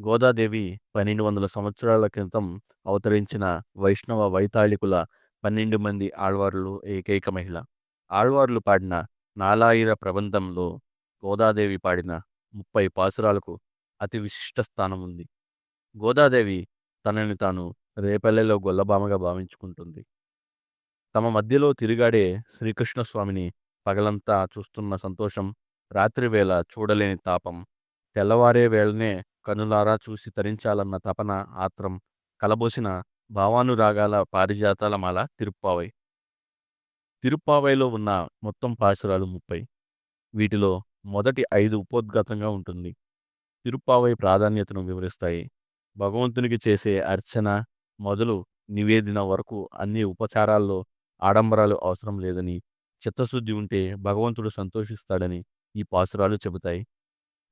గోదాదేవి పన్నెండు వందల సంవత్సరాల క్రితం అవతరించిన వైష్ణవ వైతాళికుల పన్నెండు మంది ఆళ్వార్లు ఏకైక మహిళ. ఆళ్వార్లు పాడిన నాలాయిర ప్రబంధంలో గోదాదేవి పాడిన ముప్పై పాసురాలకు అతి విశిష్ట స్థానం ఉంది. గోదాదేవి తనని తాను రేపల్లెలో గొల్లబామగా భావించుకుంటుంది. తమ మధ్యలో తిరిగాడే శ్రీకృష్ణస్వామిని పగలంతా చూస్తున్న సంతోషం రాత్రివేళ చూడలేని తాపం తెల్లవారే వేళనే కనులారా చూసి తరించాలన్న తపన ఆత్రం కలబోసిన భావానురాగాల పారిజాతాల మాల తిరుప్పావై. తిరుప్పావైలో ఉన్న మొత్తం పాసురాలు ముప్పై. వీటిలో మొదటి ఐదు ఉపోద్ఘాతంగా ఉంటుంది. తిరుప్పావై ప్రాధాన్యతను వివరిస్తాయి. భగవంతునికి చేసే అర్చన మొదలు నివేదన వరకు అన్ని ఉపచారాల్లో ఆడంబరాలు అవసరం లేదని చిత్తశుద్ధి ఉంటే భగవంతుడు సంతోషిస్తాడని ఈ పాసురాలు చెబుతాయి.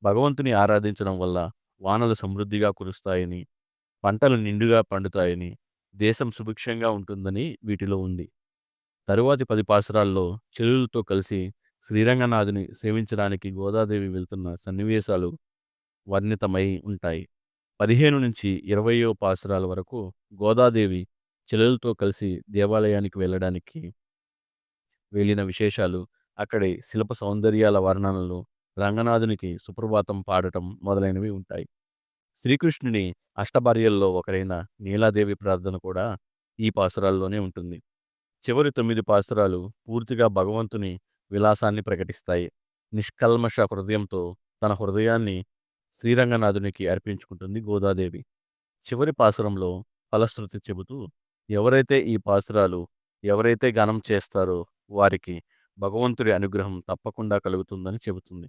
భగవంతుని ఆరాధించడం వల్ల వానలు సమృద్ధిగా కురుస్తాయని పంటలు నిండుగా పండుతాయని దేశం సుభిక్షంగా ఉంటుందని వీటిలో ఉంది. తరువాతి పది పాసరాల్లో చెలులతో కలిసి శ్రీరంగనాథుని సేవించడానికి గోదాదేవి వెళ్తున్న సన్నివేశాలు వర్ణితమై ఉంటాయి. పదిహేను నుంచి ఇరవయో పాసురాల వరకు గోదాదేవి చెల్లెలతో కలిసి దేవాలయానికి వెళ్ళడానికి వెళ్ళిన విశేషాలు అక్కడి శిల్ప సౌందర్యాల వర్ణనలు రంగనాథునికి సుప్రభాతం పాడటం మొదలైనవి ఉంటాయి. శ్రీకృష్ణుని అష్టభార్యల్లో ఒకరైన నీలాదేవి ప్రార్థన కూడా ఈ పాసురాల్లోనే ఉంటుంది. చివరి తొమ్మిది పాసురాలు పూర్తిగా భగవంతుని విలాసాన్ని ప్రకటిస్తాయి. నిష్కల్మష హృదయంతో తన హృదయాన్ని శ్రీరంగనాథునికి అర్పించుకుంటుంది గోదాదేవి. చివరి పాసురంలో ఫలశ్రుతి చెబుతూ ఎవరైతే ఈ పాసురాలు ఎవరైతే గానం చేస్తారో వారికి భగవంతుడి అనుగ్రహం తప్పకుండా కలుగుతుందని చెబుతుంది.